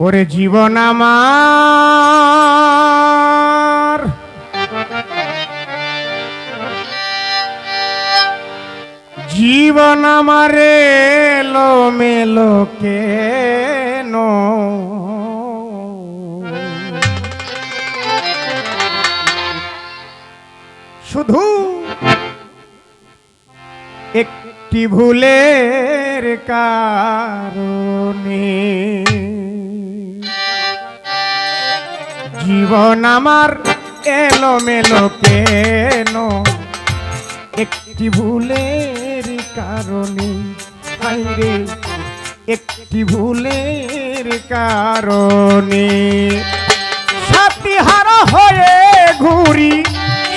ওরে জীবন আমার। জীবন আমার এলো মেলো কেন? শুধু একটি ভুলের কারণে। জীবন আমার এলো মেলো কেন? একটি ভুলের কারণে। হাইরে একটি ভুলের কারণে। সাতিহারা হয়ে ঘুরি,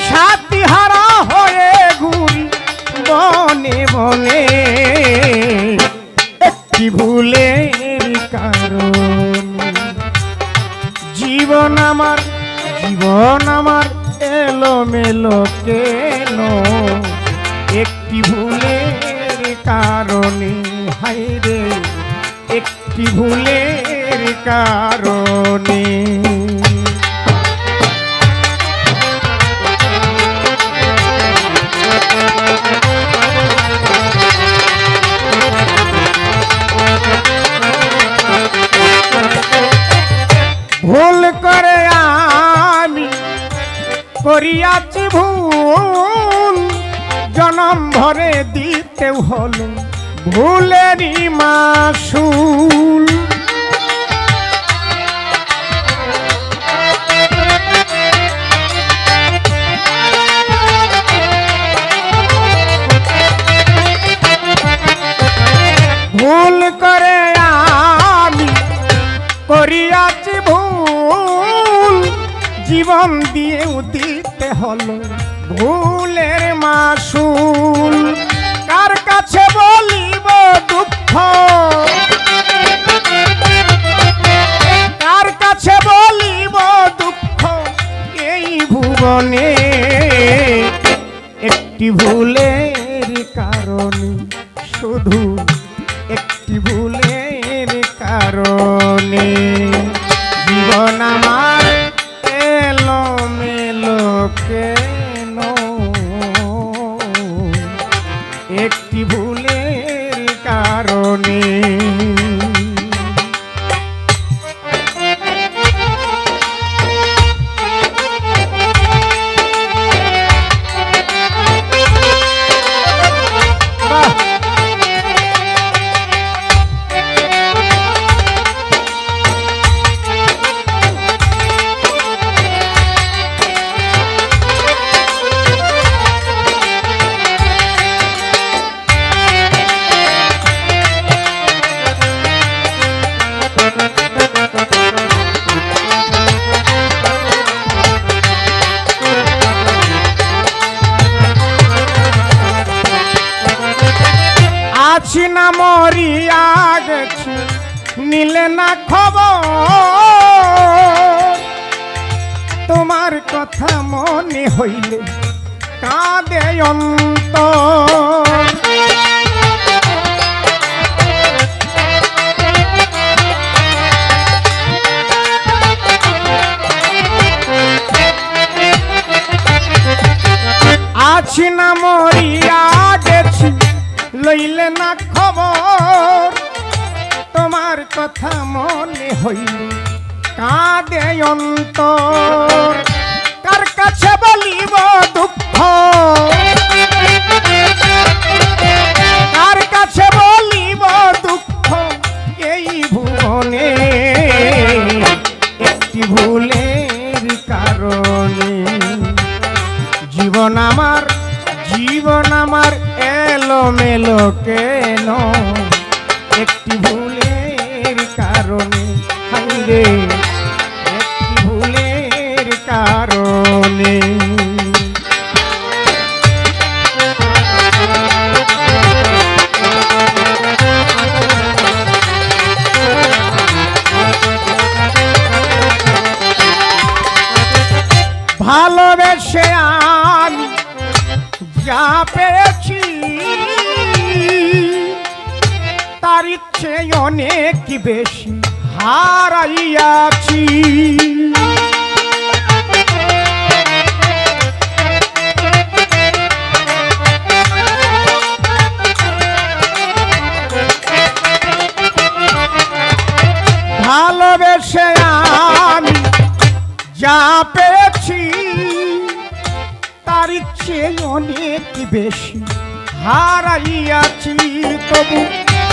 সাতিহারা হয়ে ঘুরি বনে বনে একটি ভুলের কারণে। জীবন আমার জীবন আমার এলো মেলো কেন? কারণে হাইরে একটি ভুলের কারণে। ভুল করে আমি করিয়াছি ভুল জনম ভরে দিতে হলো ভুলেরই মাসুল। ভুল করে আমি করিয়াছি ভুল, জীবন দিয়েও দিতে হলো ভুলের মাসুল। কার কাছে বলিব দুঃখ? কার কাছে বলিব দুঃখ? এই ভুবনে একটি ভুলের কারণে। শুধু একটি ভুলের কারণে। ভুলের কারণে আছি না মরিয়া গেছি, নিলে না খবর। তোমার কথা মনে হইলে কাঁদে অন্তর। আছি না মরিয়া কথা মনে হইল, কাঁদে অন্তর। কার কাছে বলিব দুঃখ? কার কাছে বলিব দুঃখ? এই ভুবনে, একটি ভুলের কারণে। জীবন আমার জীবন আমার এলো মেলো কেন? একটি ভুলের কারণে হাইরে একটি ভুলের কারণে। ভালোবেসে আমি যা পেয়েছি। তার ইচ্ছে অনেক বেশি হারাইয়াছি। ভালোবেসে আমি যা পেয়েছি, তার ইচ্ছে অনেক বেশি হারাইয়াছি। তবু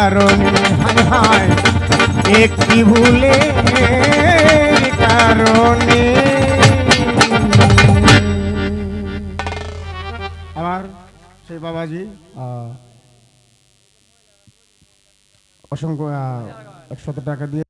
কারণে হায় হায় একটি ভুলে কারণে। আমার সেই বাবাজি আহ, অসংখ্য একশত টাকা দিয়ে